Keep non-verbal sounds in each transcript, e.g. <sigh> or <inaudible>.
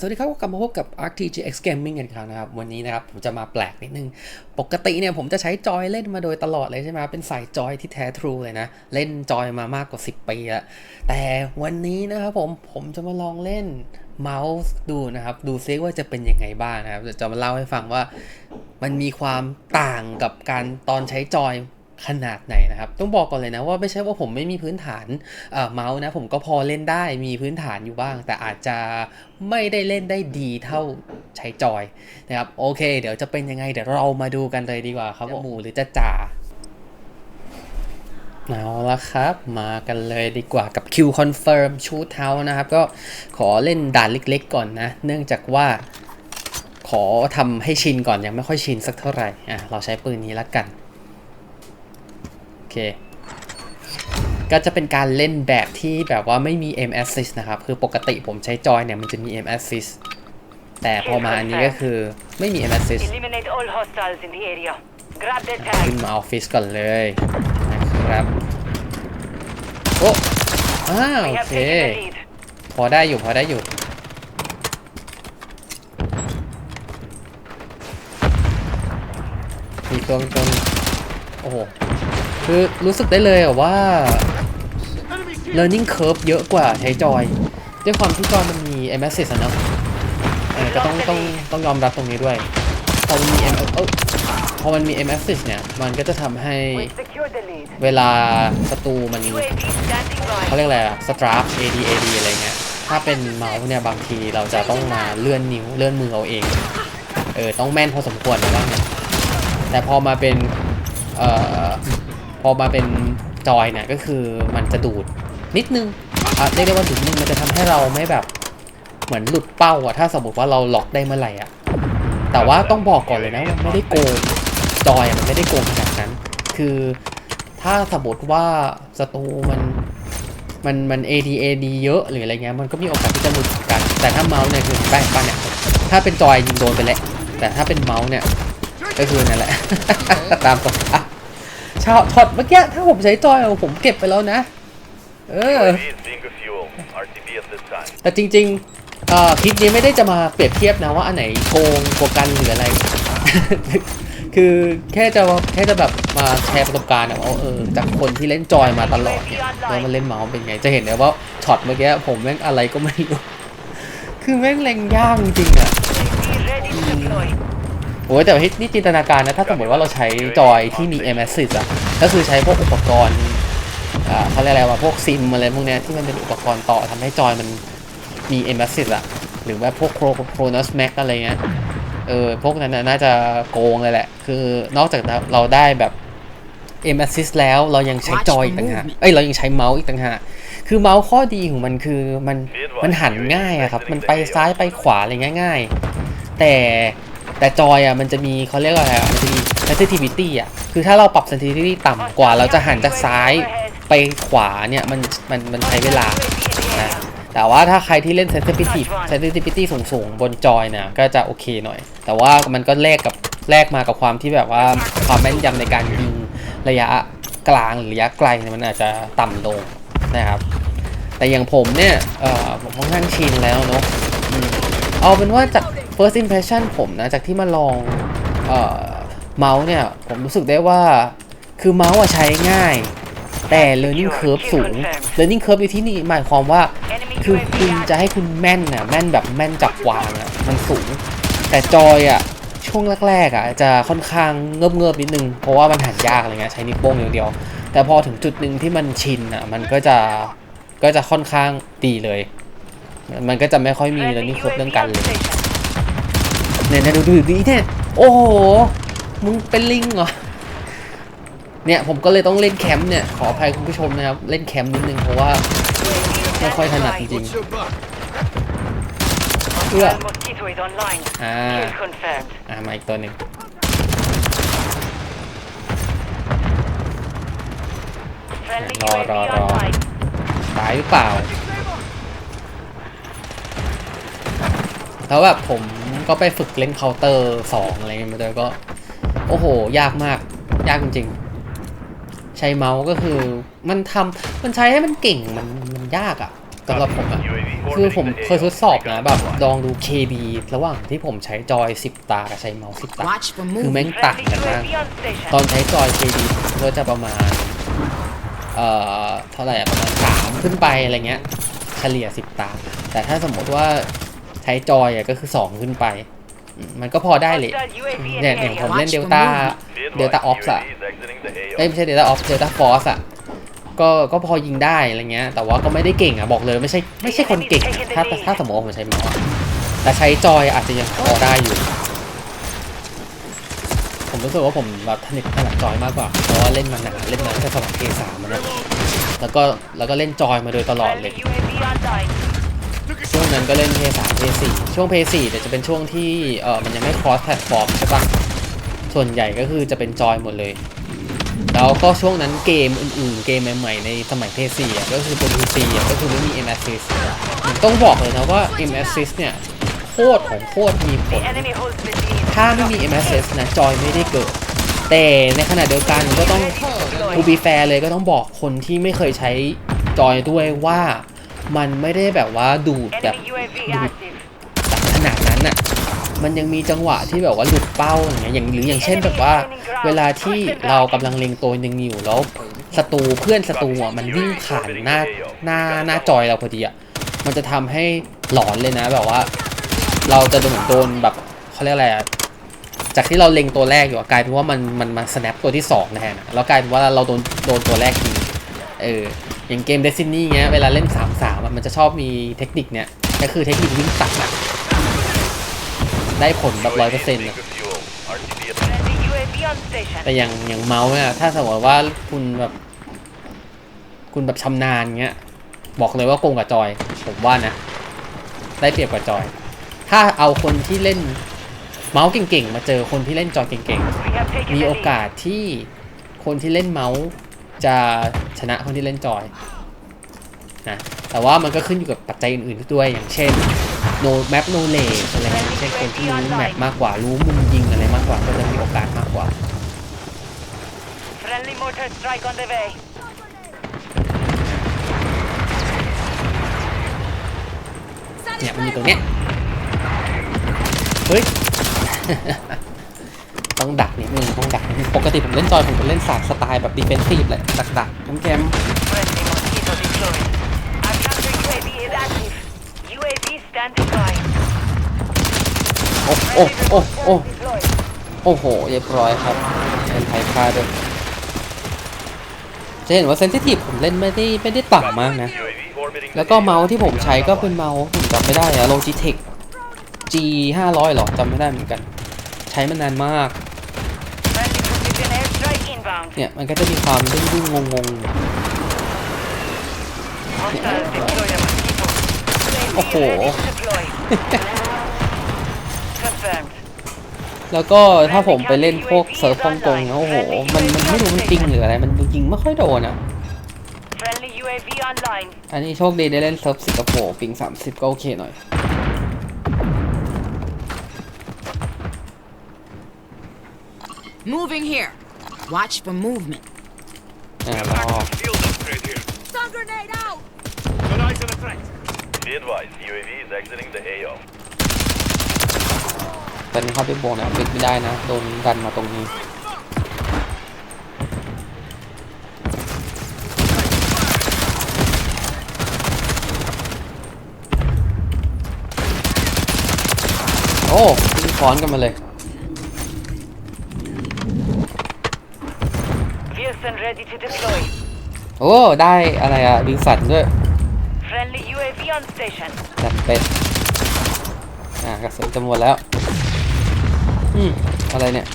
สวัสดีครับก็กลับมาพบกับ RTGX Gaming กันอีกครั้งนะครับ วันนี้นะครับผมจะมาแปลกนิดนึง ปกติเนี่ยผมจะใช้จอยเล่นมาโดยตลอดเลยใช่ไหมเป็นสายจอยที่แท้ทรูเลยนะ เล่นจอยมามากกว่า 10 ปีล้วแต่วันนี้นะครับผมผมจะมาลองเล่นเมาส์ดูนะครับ ดูซิว่าจะเป็นยังไงบ้างนะครับเดี๋ยวจะมาเล่าให้ฟังว่ามันมีความต่างกับการตอนใช้จอย ขนาดไหนนะครับ ต้องบอกก่อนเลยนะว่าไม่ใช่ว่าผมไม่มีพื้นฐานเอ่อเมาส์นะผมก็พอเล่นได้มีพื้นฐานอยู่บ้าง แต่อาจจะไม่ได้เล่นได้ดีเท่าใช้จอยนะครับโอเค เดี๋ยวจะเป็นยังไงเดี๋ยวเรามาดูกันเลยดีกว่าครับว่าหมูหรือจะจ่าเอาละครับ มากันเลยดีกว่ากับ Q Confirm Shoot House นะครับ ก็ขอเล่นด่านเล็กๆก่อนนะ เนื่องจากว่าขอทำให้ชินก่อนยังไม่ค่อยชินสักเท่าไหร่อะเราใช้ปืนนี้ละกันโอ เค ก็จะเป็นการเล่นแบบที่แบบว่าไม่มี M assist นะครับ คือปกติผมใช้จอยเนี่ยมันจะมี M assist แต่พอมาอันนี้ก็คือไม่มี M assist Eliminate all hostiles in the area. Grab their ขึ้น tags. มาออฟฟิศก่อนเลยนะครับ โอ้อ้าว We โอ have เค taken the lead. พอได้อยู่พอได้อยู่มีตัวตรงโอ้โห คือรู้สึกได้เลยว่า learning curve เยอะกว่าใช้จอย ด้วยความที่จอยมันมี m s s อะเนาะเออก็ต้องต้องต้องยอมรับตรงนี้ด้วย พอมันมี M เอ้ยพอมันมี m s s เนี่ย มันก็จะทำให้เวลาศัตรูมันเขาเรียกอะไรอะสตราฟ AD AD อะไรเงี้ย ถ้าเป็นเมาส์เนี่ย บางทีเราจะต้องมาเลื่อนนิ้วเลื่อนมือเอาเอง เออ ต้องแม่นพอสมควรนะบ้างเนี่ยแต่พอมาเป็นเอ่อ อมาเป็นจอยเนี่ยก็คือมันจะดูดนิดนึงเรียกได้ว่าดูดนึงมันจะทำให้เราไม่แบบเหมือนหลุดเป้าอะถ้าสมมติว่าเราล็อกได้เมื่อไหร่อะแต่ว่าต้องบอกก่อนเลยนะไม่ได้โกงจอยมันไม่ได้โกงขนาดนั้น คือถ้าสมมติว่าศัตรูมันมันมัน AD AD เยอะหรืออะไรเงี้ยมันก็มีโอกาสที่จะหลุดนกัน แต่ถ้าเมาส์เนี่ยคือแป้งป้าเนี่ยถ้าเป็นจอยยิงโดนไปแล้วแต่ถ้าเป็นเมาส์เนี่ยก็คือนั่นแหละตามสภาพ ชาวช็อตเมื่อกี้ถ้าผมใช้จอยอะผมเก็บไปแล้วนะ เออ UAV is being refueled. RTB at this time. แต่จริงๆเอ่อคลิปนี้ไม่ได้จะมาเปรียบเทียบนะว่าอันไหนโกงกว่ากันหรืออะไร คือแค่จะแค่จะแบบมาแชร์ประสบการณ์อะว่าเออจากคนที่เล่นจอยมาตลอดเนี่ยแล้วมันเล่นเมาส์เป็นไง จะเห็นเลยว่าช็อตเมื่อกี้ผมแม่งอะไรก็ไม่รู้ คือแม่งเล็งยากจริงๆอะ โอ้ยแต่ว่านี่จินตนาการนะ ถ้าสมมติว่าเราใช้จอยที่มี m s อะก็คือใช้พวกอุปกรณ์อ่าเขาเรียกอะไรว่าพวกซิมอะไรพวกเนี้ยที่มันเป็นอุปกรณ์ต่อทำให้จอยมันมี m s อะหรือว่าพวกโครโครนัสแม็กอะไรเงี้ยเออพวกนั้นน่ะน่าจะโกงเลยแหละ คือนอกจากเราได้แบบ m s แล้วเรายังใช้จอยอีกต่างหากเอ้ยเรายังใช้เมาส์อีกต่างหากคือเมาส์ข้อดีของมันคือมันมันหันง่ายอะครับ มันไปซ้ายไปขวาอะไรง่าย ๆ แต่ แต่จอยอะมันจะมีเขาเรียกว่าอะไรอะมันจะมี sensitivity อะคือถ้าเราปรับ sensitivity ต่ำกว่าเราจะหันจากซ้ายไปขวาเนี่ยมันมันมันใช้เวลานะแต่ว่าถ้าใครที่เล่น sensitivity sensitivity สูงๆ บนจอยเนี่ยก็จะโอเคหน่อย แต่ว่ามันก็แลกกับแลกมากับความที่แบบว่าความแม่นยำในการยิงระยะกลางหรือระยะไกลเนี่ยมันอาจจะต่ำลงนะครับแต่อย่างผมเนี่ยเออผมค่อนข้างชินแล้วเนาะเอาเป็นว่าจาก first impression ผมนะ จากที่มาลองเอ่อเมาส์เนี่ย ผมรู้สึกได้ว่าคือเมาส์อะใช้ง่าย แต่ learning curve สูง learning curve ในที่นี่หมายความว่า คือคุณจะให้คุณแม่นนะแม่นแบบแม่นจับวางอะมันสูง แต่จอยอะช่วงแรกๆอะจะค่อนข้างเงิบเงิบๆนิดนึง เพราะว่ามันหันยากอะไรเงี้ยใช้นิ้วโป้งอย่างเดียว แต่พอถึงจุดหนึ่งที่มันชินอะมันก็จะก็จะค่อนข้างดีเลย มันก็จะไม่ค่อยมี Friendly learning curve เรื่องการเลย เนี่ยนี่ยดูดูดีเนี่ยโอ้โห มึงเป็นลิงเหรอ เนี่ยผมก็เลยต้องเล่นแคมป์เนี่ย ขออภัยคุณผู้ชมนะครับ เล่นแคมป์นิดนึงเพราะว่าไม่ค่อยถนัดจริงๆเพื่ออ่าอ่ามาอีกตัวหนึ่ง Friendly Rò, UAV rò, rò. online. ตายหรือเปล่า แล้วแบบผมก็ไปฝึกเล่นเคาน์เตอร์สองอะไรเงี้ยมาด้วยก็ โอ้โห ยากมาก ยากจริงๆ ใช้เมาส์ก็คือมันทำมันใช้ให้มันเก่งมันมันยากอะ่ะสำหรับผมอะ UAV คือผม orbiting the เคยทด AO. สอบนะแบบลองดู KB ระหว่างที่ผมใช้จอย 10 ตากับใช้เมาส์10 ตา Watch for คือแม่ง movement. ต่าง Friendly กันมาก UAV on station. ตอนใช้จอย KB ก็จะประมาณ เอ่อ เท่าไหร่อะประมาณ 3 ขึ้นไปอะไรเงี้ย เฉลี่ย 10 ตา แต่ถ้าสมมติว่า ใช้จอยอะก็คือ 2 ขึ้นไปอืมมันก็พอได้เลย Hostile UAV in เนี่ยอย่างผม area. เล่นเดลต้า Be เดลต้า advised, ออฟอะ UAV is exiting the AO. เอ้ยไม่ใช่เดลต้าออฟเดลต้าฟอร์สอะก็ก็พอยิงได้อะไรเงี้ยแต่ว่าก็ไม่ได้เก่งอะบอกเลยไม่ใช่ไม่ใช่คนเก่งอะถ้าถ้าสมมติว่าผมใช้เมาส์อะแต่ใช้จอยอาจจะยังพอได้อยู่ ผมรู้สึกว่าผมแบบถนัดถนัดจอยมากกว่า เพราะว่าเล่นมานานเล่นมาตั้งแต่สมัยเพย์สามนะแล้วก็แล้วก็เล่นจอยมาโดยตลอดเลย Friendly UAV online. ช่วงนั้นก็เล่นเพย์สามเพย์สี่ช่วงเพย์สี่แต่ยจะเป็นช่วงที่เออมันยังไม่คอสแพลตฟอร์มใช่ปะส่วนใหญ่ก็คือจะเป็นจอยหมดเลย แล้วก็ช่วงนั้นเกมอื่นๆ เกมใหม่ๆ ในสมัยเพย์สี่ก็คือเป็นพีซีก็คือไม่มี M Assist ผมต้องบอกเลยนะว่า M Assist เนี่ยโคตรของโคตรมีผล ถ้าไม่มี M Assist นะจอยไม่ได้เกิด แต่ในขณะเดียวกันก็ต้องทูบีแฟร์เลยก็ต้องบอกคนที่ไม่เคยใช้จอยด้วยว่า มันไม่ได้แบบว่าดูดแบบ Enemy UAV Dude. active. แบบขนาดนั้นน่ะมันยังมีจังหวะที่แบบว่าหลุดเป้าอย่างเงี้ยอย่างหรืออย่างเช่นแบบว่า เวลาที่เรากำลังเล็งตัวหนึ่งอยู่แล้วศัตรูเพื่อนศัตรูอะมันวิ่งผ่านหน้าหน้าหน้าจอยเราพอดีอะมันจะทำให้หลอนเลยนะแบบว่า เราจะเหมือนโดนแบบเขาเรียกอะไรอะจากที่เราเล็งตัวแรกอยู่อะกลายเป็นว่ามันมันมา snap ตัวที่สองแทนอะแล้วกลายเป็นว่าเราโดนโดนตัวแรกยิงเอออย่างเกม Destiny เงี้ยเวลาเล่น3 3อะ มันจะชอบมีเทคนิคเนี้ยก็คือเทคนิควิ่งตัดอะได้ผลแบบร้อยเปอร์ UAV เซ็นต์ is being fuel. RTB at Friendly UAV on station. แต่อย่างอย่างเมาส์เนี่ยถ้าสมมติว่าคุณแบบคุณแบบชำนาญเงี้ยบอกเลยว่าโกงกับจอย ผมว่านะ ได้เปรียบกว่าจอย ถ้าเอาคนที่เล่นเมาส์เก่งๆ มาเจอคนที่เล่นจอยเก่ง We have ๆ taken มี the โอ lead. กาสที่คนที่เล่นเมาส์จะชนะคนที่เล่นจอยนะ แต่ว่ามันก็ขึ้นอยู่กับปัจจัยอื่นๆด้วยอย่างเช่น no map knowledge อะไรเงี้ยอย่างเช่นคนที่รู้แมปมากกว่ารู้มุมยิงอะไรมากกว่าก็จะมีโอกาสมากกว่า Friendly mortar strike on the way. เนี่ยมันอยู่ตรงเนี้ยเฮ้ย ต้องดักนิดนึงต้องดักนิดนึงปกติผมเล่นจอยผมจะเล่นสายสไตล์แบบดิเฟนซีฟแหละดักดักๆแคม Friendly mosquito deployed. Our counter UAV is active. UAV standing by. ๆโอ้โอ้ Friendly โอ้ remote โอ้ turret deployed. โอ้โหเรียบร้อยครับเป็นไทยพาด้วยจะเห็นว่าเซนซิทีฟผมเล่นไม่ได้ไม่ได้ต่ำมากนะ UAV orbiting แล้ว the ก็ AO. เมาส์ที่ผมใช้ก็เป็นเมาส์ผมจำไม่ได้อะ Logitech G 500หรอจำไม่ได้เหมือนกัน ใช้มานานมาก Friendly precision airstrike inbound. เนี่ยมันก็จะมีความดึงดึงงงง Hostiles deployed a mosquito. UAV Oh. ready to deploy. Confirmed. ๆแล้วก็ถ้าผมไปเล่นพวกเซิร์ฟฮ่องกงเนี่ยโอ้โห มันมันไม่รู้มันปิงหรืออะไร มันยิงไม่ค่อยโดนอะ Friendly UAV online. อันนี้โชคดีได้เล่นเซิร์ฟสิงคโปร์ปิง 30 ก็โอเคหน่อย Moving here. Watch for movement. อ่ารอ Field upgrade here. Stun grenade out! Good eyes on the threat. Be advised, UAV is exiting the AO. ตอนนี้เข้าไปโบนะปิดไม่ได้นะ โดนดันมาตรงนี้ โอ้ยิงค้อนกันมาเลย Wilson ready to deploy. โอ้ ได้อะไรอะวิงสันด้วย Friendly UAV on station. จัดเป็นอ่ากระสุนจะหมดแล้ว อืมอะไรเนี่ย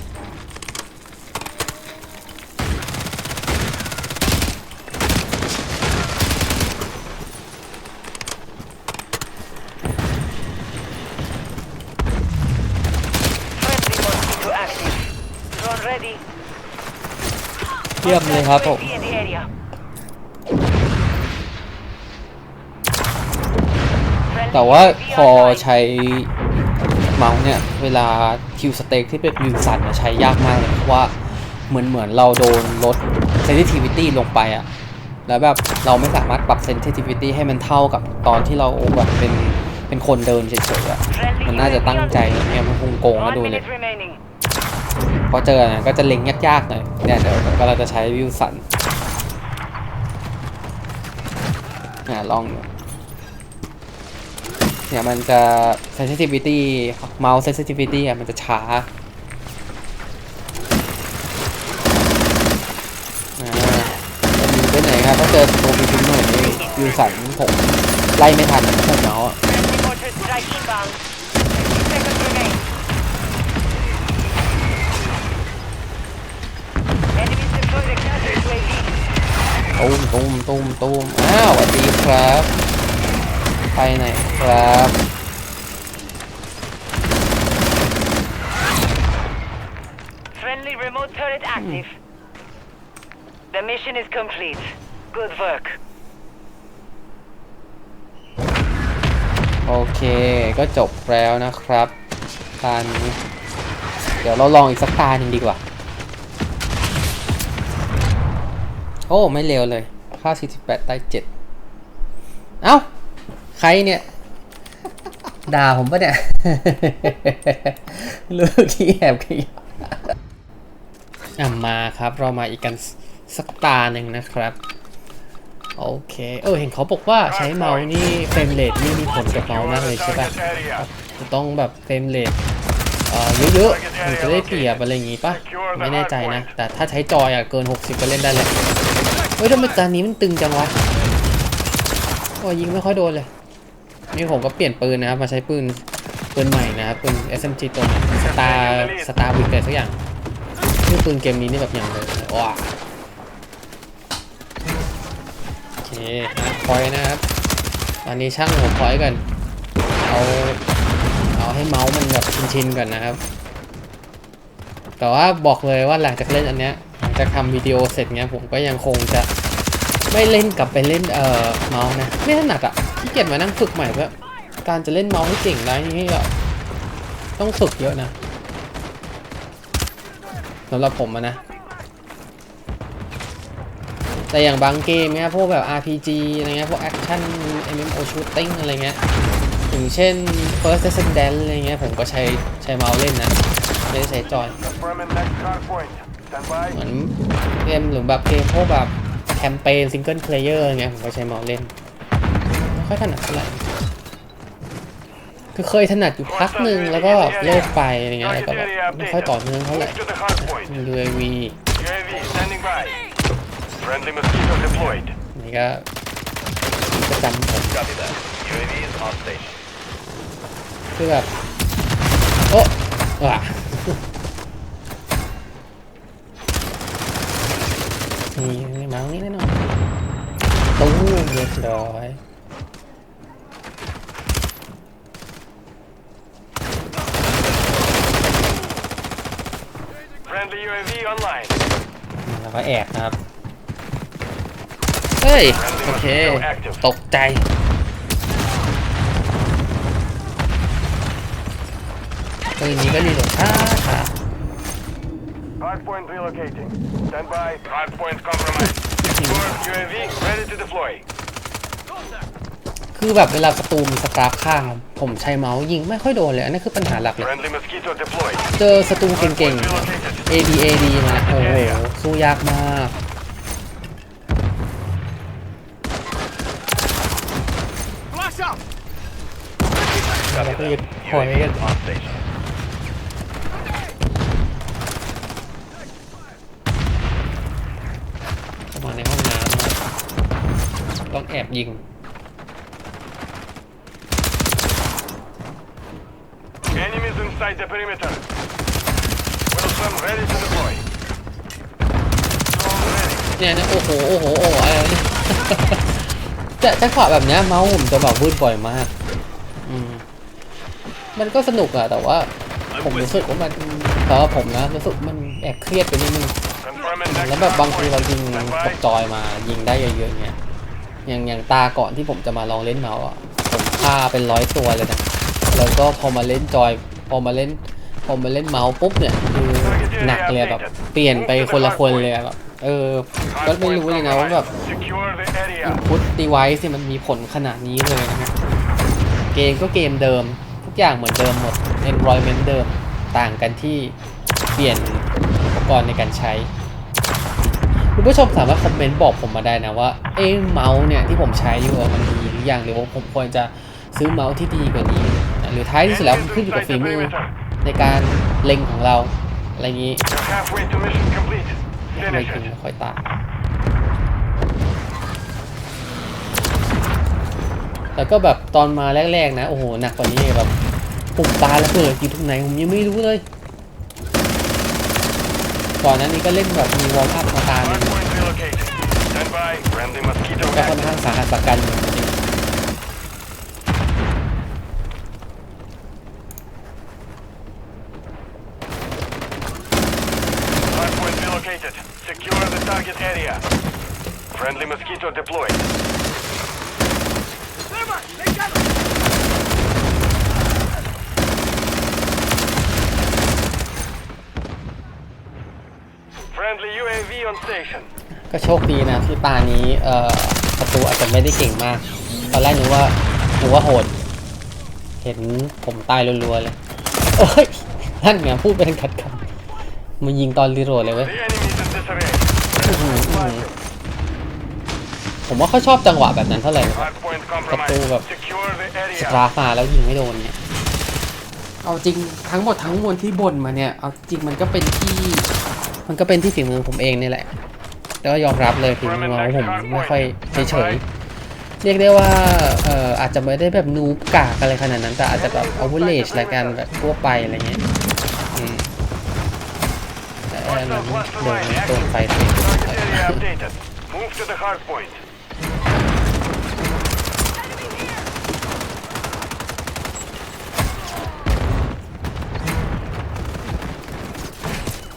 Friendly mosquito active. Drone ready. เยี่ยมเลยครับผม UAV in the area. แต่ว่าพอใช้เมาส์เนี่ย เวลาคิวสเต็กที่เป็นวิวสันใช้ยากมากเลยเพราะว่าเหมือนเหมือนเราโดนลด sensitivity ลงไปอะแล้วแบบเราไม่สามารถปรับ sensitivity ให้มันเท่ากับตอนที่เราแบบเป็นเป็นคนเดินเฉยๆอะมันน่าจะตั้งใจเนี่ยมันคงโกง One มาดูเลยพอเจอนะก็จะเล็งยากๆหน่อยเนี่ยเดี๋ยวก็เราจะใช้วิวสันอ่าลองดู เนี่ยมันจะ sensitivity เมาส์ sensitivity อะมันจะช้าไปไหนครับก็เจอตัวมีพิมพ์หน่อยนี่ยูสันผมไล่ไม่ทันพวกเนาะตุ้มตุ้มตุ้มตุ้มอ้าวสวัสดีครับ ไปไหนครับ Friendly remote turret active. The mission is complete. Good work. โอเค ก็จบแล้วนะครับตานี้ เดี๋ยวเราลองอีกสักตาหนึ่งดีกว่า โอ้ ไม่เร็วเลย ค่า 48 ได้ 7 เอ้า ใครเนี่ย ด่าผมปะเนี่ย ลูกที่แอบขยะอะมาครับ เรามาอีกกันสักตาหนึ่งนะครับ โอเค เออ เห็นเขาบอกว่าใช้เมาส์นี่เฟรมเรทนี่มีผลกับเมาส์มากเลยใช่ปะ Target area. จะต้องแบบเฟรมเรทเอ่อเยอะๆถึงจะได้เปรียบอะไรอย่างงี้ปะไม่แน่ใจนะ แต่ถ้าใช้จอยอะเกิน 60 ก็เล่นได้เลย เฮ้ยทำไมตอนนี้มันตึงจังวะโอ้ยยิงไม่ค่อยโดนเลย นี่ผมก็เปลี่ยนปืนนะครับ มาใช้ปืนปืนใหม่นะครับปืน SMG ตัวใหม่สตาร์สตาร์วิกเลยสักอย่างชื่ปืนเกมนี้นี่แบบอย่างเลยว้าโอเคพอยนะครับตอนนี้ช่างหัวพอยกันเอาเอาให้เมาส์มันแบบชินๆก่อนนะครับ แต่ว่าบอกเลยว่าหลังจากเล่นอันเนี้ยหลังจากทำวิดีโอเสร็จเนี้ยผมก็ยังคงจะไม่เล่นกลับไปเล่นเอ่อเมาส์นะไม่ถนัดอะ ขี้เกียจมานั่งฝึกใหม่เพื่อการจะเล่นเมาส์ให้เก่งได้นี่ก็ต้องฝึกเยอะนะสำหรับผมนะ แต่อย่างบางเกมเนี้ยพวกแบบ RPG อะไรเงี้ยพวก Action MMO Shooting อะไรเงี้ยอย่างเช่น First Descendant อะไรเงี้ยผมก็ใช้ใช้เมาส์เล่นนะไม่ได้ใช้จอยเหมือนเกมหรือแบบเกมพวกแบบแคมเปญซิงเกิลเพลเยอร์อะไรเงี้ยผมก็ใช้เมาส์เล่น ค่อยถนัดเท่าไหร่คือเคยถนัดอยู่พักหนึ่งแล้วก็แบบเลิกไปอะไรเงี้ยแล้วก็แบบไม่ค่อยต่อเนื่องเท่าไหร่ Move to the hard point. UAV UAV standing by. Friendly mosquito deployed. นี่ก็ประจำผม Copy that. UAV is on station. คือแบบโอ้ว่ะนี่นี่มาตรงนี้แน่นอนตู้เรียบร้อย online. แล้วก็แอบนะครับ เฮ้ย โอเค ตกใจ ปืนนี้ก็รีโหลดช้าช้า Hard point relocating. Stand by. Hard point compromised. <laughs> Core UAV ready to deploy. คือแบบเวลาศัตรูมีสตาร์ฟข้าง ผมใช้เมาส์ยิงไม่ค่อยโดนเลย อันนี้คือปัญหาหลักเลย Friendly mosquito deployed. เจอศัตรูเก่งๆ AD AD มาโอ้โหสู้ยากมาก Copy Copy that. it. Point UAV it. is on station. เข้ามาในห้องน้ำนะต้องแอบยิง inside the perimeter. Wilson ready to deploy. Drone ready. เนี่ยนะโอ้โหโอ้โหโอ้โหอะไรเนี่ย จะจังหวะแบบเนี้ยเมาส์ผมจะแบบวืดบ่อยมาก อืมมันก็สนุกอะแต่ว่า ผมรู้สึกว่ามันสำหรับผมนะรู้สึกมันแอบเครียดไปนิดนึง Confirming next แล้วแบบ hard บางที point. เรายิง Stand กับ by. จอยมายิงได้เยอะๆเงี้ยอย่างอย่างตาก่อนที่ผมจะมาลองเล่นเมาส์อะผมฆ่าเป็นร้อยตัวเลยนะแล้วก็พอมาเล่นจอย พอมาเล่นพอมาเล่นเมาส์ปุ๊บเนี่ยคือหนักเลยแบบเปลี่ยนไปคนละคนเลยแบบเออ ก็ไม่รู้เลยนะว่าแบบ Secure the area. input device เนี่มันมีผลขนาดนี้เลยนะฮะเกมก็เกมเดิม ทุกอย่างเหมือนเดิมหมด environment เดิมต่างกันที่เปลี่ยนอุปกรณ์ในการใช้คุณผู้ชมสามารถคอมเมนต์บอกผมมาได้นะว่าเอ้เมาส์เนี่ยที่ผมใช้อยู่มันดีหรือยังหรือว่าผมควรจะซื้อเมาส์ที่ดีกว่านี้ หรือท้ายที่สุดแล้วมันขึ้นอยู่กับฝีมือในการเล็งของเราอะไรอย่างนี้ไม Finish ถึงค่อยตายแล้วก็แบบตอนมาแรกๆ นะ โอ้โหหนักกว่านี้แบบปุ่มปลาระเบิดอยู่ตรงไหนผมยังไม่รู้เลย ก่อนหนั้นนี้ก็เล่นแบบมีวอลอัพมาตาหนึ่ง Hardpoint relocated. Stand by. Friendly mosquito ก็ค่อนข้างสาหัสกันจริง Hardpoint relocated. Secure the target area. Friendly mosquito deployed. Friendly UAV on station. ก็โชคดีนะที่ตานี้เอ่อประตูอาจจะไม่ได้เก่งมาก ตอนแรกนึกว่านึกว่าโหด เห็นผมตายรัวๆเลยโอ้ยนั่นไงพูดเป็นขัดคำมายิงตอนรีโหลดเลยเว้ย The enemy's in disarray. อื้อหืออื้อหือผมว่าเขาชอบจังหวะแบบนั้นเท่าไหร่นะ Hardpoint Kapul compromised. bak. Secure the ส area. ตราฟมาแล้วยิงไม่โดนเนี่ยเอาจริงทั้งหมดทั้งมวลที่บ่นมาเนี่ย เอาจริงมันก็เป็นที่ มันก็เป็นที่ฝีมือผมเองนี่แหละ แต่ก็ยอมรับเลยฝีมือของผมไม่ค่อยเฉยๆ เรียกได้ว่าเอ่ออาจจะไม่ได้แบบนูบกากอะไรขนาดนั้น แต่อาจจะแบบเอาวุเลจละกันแบบทั่วไปอะไรเงี้ยอืมแต่อันนั้นโดนโดนไฟเต็ม area updated. Move to the hard point.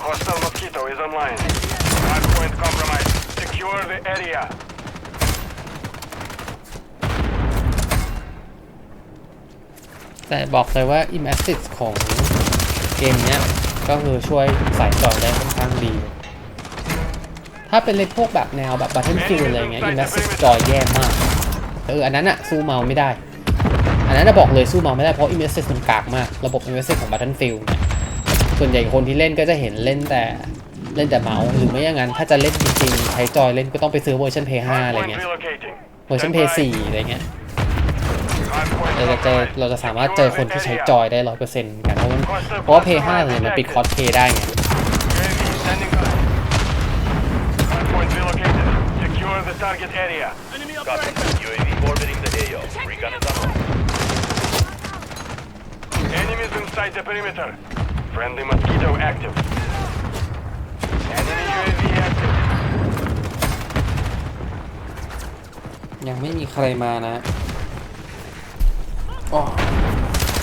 Hostile mosquito is online. Hard point compromised. Secure the area. แต่บอกเลยว่า i m a s s i v ของเกมเนี้ย ก็คือช่วยสายจอยได้ค่อนข้างดี ถ้าเป็นเล่นพวกแบบแนวแบบ Battlefield อะไรเงี้ย i m a s s i v จอยแย่มาก เออ อันนั้นอะสู้เมาไม่ได้ อันนั้นจะบอกเลยสู้เมาไม่ได้เพราะ i m a s s i v มันกากมาก ระบบ i m a s s i v ของ Battlefield เนี่ยส่วนใหญ่คนที่เล่นก็จะเห็นเล่นแต่ เล่นแต่เมาส์หรือไม่อย่างนั้นถ้าจะเล่นจริงๆใช้จอยเล่นก็ต้องไปซื้อเวอร์ชัน PS5 อะไร Hard point เงี้ย relocating. เวอร์ชัน Stand by. PS4 อะไรเงี้ย Hard point เราจะเจอ compromised. เราจะสามารถเจอคนที่ใช้ Secure จ the อยได้ร้อยเปอร์เซ็นต์กันเพราะมันเพราะว่า P5 เนี่ยมันปิดคอร์สเพย์ได้ไง area. Enemy UAV active. ยังไม่มีใครมานะอ๋อ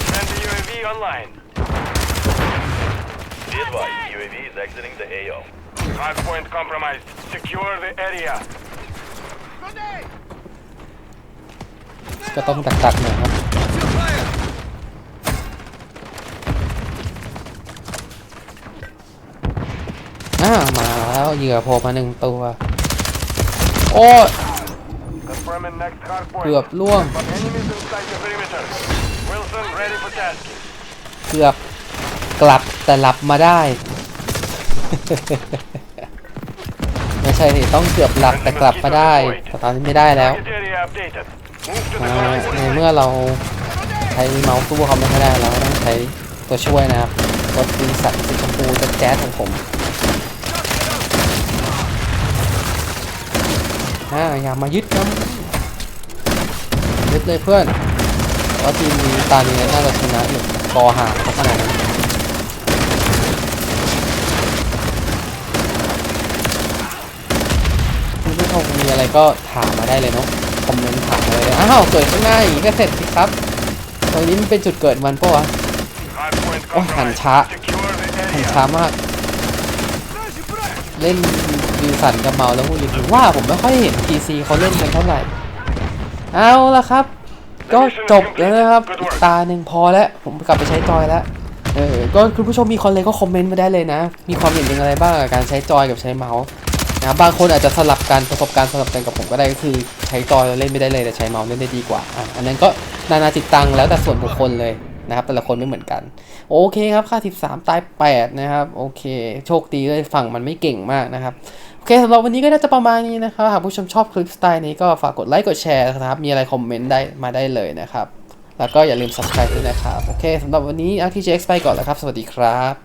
Friendly UAV online. Be advised, UAV is exiting the AO. Hard point compromised. Secure the area. ก็ต้องตักตักๆหน่อยครับอ่ามา แล้วเหยื่อโผล่มาหนึ่งตัว โอ้ย Confirming next hard เกือบ point. ล่วง Enemies inside the perimeter. Wilson ready for tasking. เกือบกลับแต่หลับมาได้ ไม่ใช่สิต้องเกือบหลับแต่กลับมาได้แต่ตอนนี้ไม่ได้แล้ว Target area updated. Move to อ่ the า hard ใน point. เมื่อเราใช้เมาส์สู้เขาไม่ค่อยได้เราก็ต้องใช้ตัวช่วยนะครับรถดีสัตสีชมพูจะแจ๊สของผม อ่าย่ามายึดนะยึดเลยเพื่อนว่าทีมนี้ตานี้น่าจะชนะอยู่กอห่างขนาดนั้นคุณผู้ชมมีอะไรก็ถามมาได้เลยเนาะคอมเมนต์ถามมาเลยอ้าวเกิดข้างหน้าอย่างนี้ก็เสร็จสิครับตรงนี้มันเป็นจุดเกิดมันปะวะโอ้หันช้าหันช้ามาก เล่น วิวสันกับเมาแล้วพูดถึงว่าผมไม่ค่อยเห็น PC เขาเล่นกันเท่าไหร่ เอาละครับ ก็จบแล้วนะครับอีกตาหนึ่งพอแล้ว ผมกลับไปใช้จอยแล้วเออก็คุณผู้ชมมีคนเลยก็คอมเมนต์มาได้เลยนะ มีความเห็นยังไงบ้างกับการใช้จอยกับใช้เมาส์เนะครับบางคนอาจจะสลับกันประสบการณ์สลับกันกับผมก็ได้ก็คือใช้จอยแล้วเล่นไม่ได้เลยแต่ใช้เมาส์เล่นได้ดีกว่าอะอันนั้นก็นานาจิตตังแล้วแต่ส่วนบุคคลเลย นะครับแต่ละคนไม่เหมือนกัน โอเคครับค่า 13 ตาย 8 นะครับโอเค โชคดีเลยฝั่งมันไม่เก่งมากนะครับโอเคสำหรับวันนี้ก็น่าจะประมาณนี้นะครับหากผู้ชมชอบคลิปสไตล์นี้ก็ฝากกดไลค์กดแชร์นะครับมีอะไรคอมเมนต์ได้มาได้เลยนะครับแล้วก็อย่าลืม subscribe ด้วยนะครับ โอเคสำหรับวันนี้ RTGX ไปก่อนแล้วครับ สวัสดีครับ